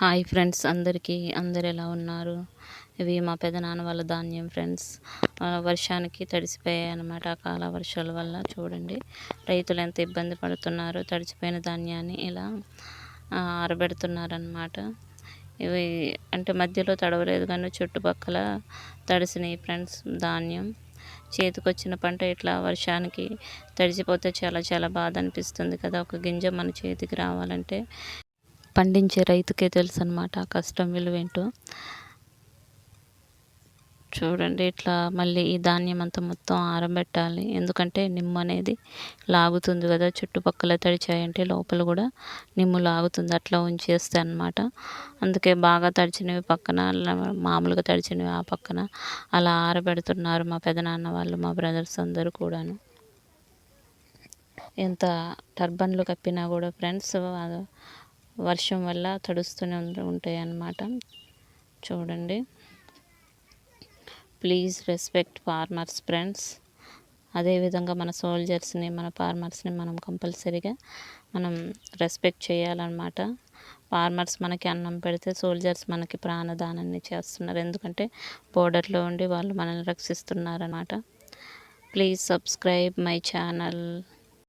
Hi friends అందరికీ. అందరు ఎలా ఉన్నారు? ఇవి మా పెదనాన్న వాళ్ళ ధాన్యం ఫ్రెండ్స్. వర్షానికి తడిసిపోయాయి అన్నమాట అకాల వర్షాల వల్ల. చూడండి రైతులు ఎంత ఇబ్బంది పడుతున్నారో. తడిసిపోయిన ధాన్యాన్ని ఇలా ఆ, ఆరబెడుతున్నారన్నమాట. ఇవి అంటే మధ్యలో తడవలేదు కానీ చుట్టుపక్కల తడిసినాయి ఫ్రెండ్స్ ధాన్యం. చేతికొచ్చిన పంట ఇట్లా వర్షానికి తడిసిపోతే చాలా చాలా బాధ అనిపిస్తుంది కదా. ఒక గింజ మన చేతికి రావాలంటే పండించే రైతుకే తెలుసు అనమాట ఆ కష్టం విలువేంటో చూడండి ఇట్లా మళ్ళీ ఈ ధాన్యం అంతా మొత్తం ఆరబెట్టాలి ఎందుకంటే నిమ్ము అనేది లాగుతుంది కదా చుట్టుపక్కల తడిచాయంటే లోపల కూడా నిమ్ము లాగుతుంది అట్లా ఉంచేస్తే అనమాట అందుకే బాగా తడిచినవి పక్కన మామూలుగా తడిచినవి ఆ పక్కన అలా ఆరబెడుతున్నారు మా పెదనాన్న వాళ్ళు మా బ్రదర్స్ అందరూ కూడాను. ఎంత టర్బన్లు కప్పినా కూడా ఫ్రెండ్స్ వర్షం వల్ల తడుస్తూనే ఉంటాయి అన్నమాట చూడండి. ప్లీజ్ రెస్పెక్ట్ ఫార్మర్స్ ఫ్రెండ్స్ అదేవిధంగా మన సోల్జర్స్ని మన ఫార్మర్స్ని మనం కంపల్సరీగా మనం రెస్పెక్ట్ చేయాలన్నమాట. ఫార్మర్స్ మనకి అన్నం పెడితే సోల్జర్స్ మనకి ప్రాణదానాన్ని చేస్తున్నారు. ఎందుకంటే బోర్డర్లో ఉండి వాళ్ళు మనల్ని రక్షిస్తున్నారన్నమాట. Please subscribe my channel